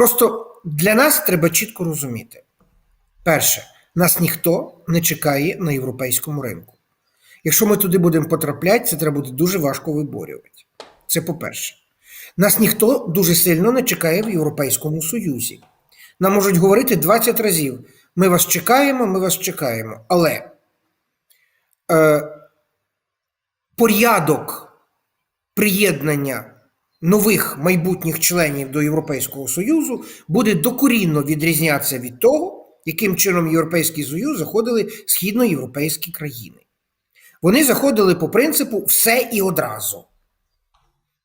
Просто для нас треба чітко розуміти: перше, нас ніхто не чекає на європейському ринку. Якщо ми туди будемо потрапляти, це треба буде дуже важко виборювати. Це по-перше. Нас ніхто дуже сильно не чекає в Європейському Союзі. Нам можуть говорити 20 разів: ми вас чекаємо, ми вас чекаємо. Але е, порядок приєднання нових майбутніх членів до Європейського Союзу буде докорінно відрізнятися від того, яким чином Європейський Союз заходили східноєвропейські країни. Вони заходили по принципу все і одразу.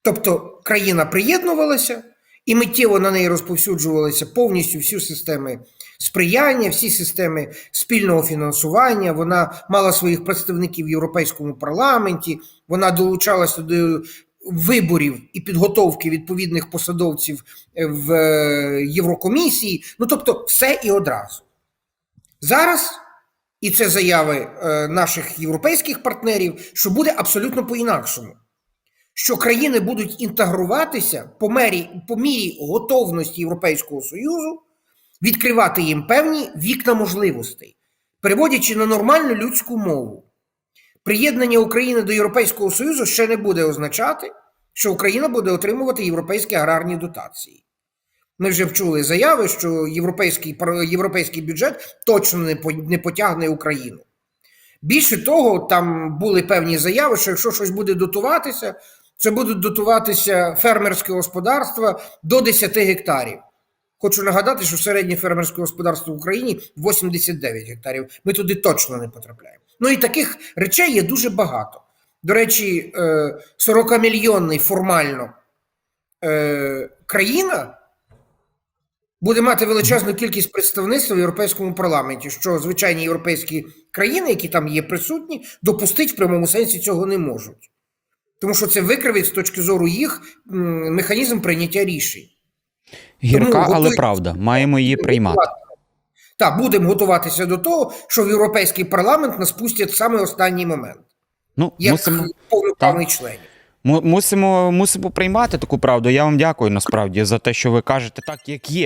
Тобто країна приєднувалася, і миттєво на неї розповсюджувалися повністю всі системи сприяння, всі системи спільного фінансування. Вона мала своїх представників в Європейському парламенті, вона долучалася до виборів і підготовки відповідних посадовців е, в е, Єврокомісії. Ну тобто, все і одразу. Зараз, і це заяви е, наших європейських партнерів, що буде абсолютно по-інакшому що країни будуть інтегруватися по мері, по мірі готовності Європейського Союзу, відкривати їм певні вікна можливостей, переводячи на нормальну людську мову. Приєднання України до Європейського Союзу ще не буде означати, що Україна буде отримувати європейські аграрні дотації. Ми вже вчули заяви, що європейський, європейський бюджет точно не, потягне Україну. Більше того, там були певні заяви, що якщо щось буде дотуватися, це будуть дотуватися фермерське господарства до 10 гектарів. Хочу нагадати, що середнє фермерське господарство в Україні 89 гектарів. Ми туди точно не потрапляємо. Ну і таких речей є дуже багато. До речі, 40-мільйонний формально е, країна буде мати величезну кількість представництва в Європейському парламенті, що звичайні європейські країни, які там є присутні, допустити в прямому сенсі цього не можуть. Тому що це викривить з точки зору їх механізм прийняття рішень. Гірка, Тому але готуй- правда, маємо її приймати. Так, будемо готуватися до того, що в Європейський парламент нас пустять в саме останній момент, Ну, як мусимо, повноправний членів. мусимо, мусимо приймати таку правду. Я вам дякую насправді за те, що ви кажете так, як є.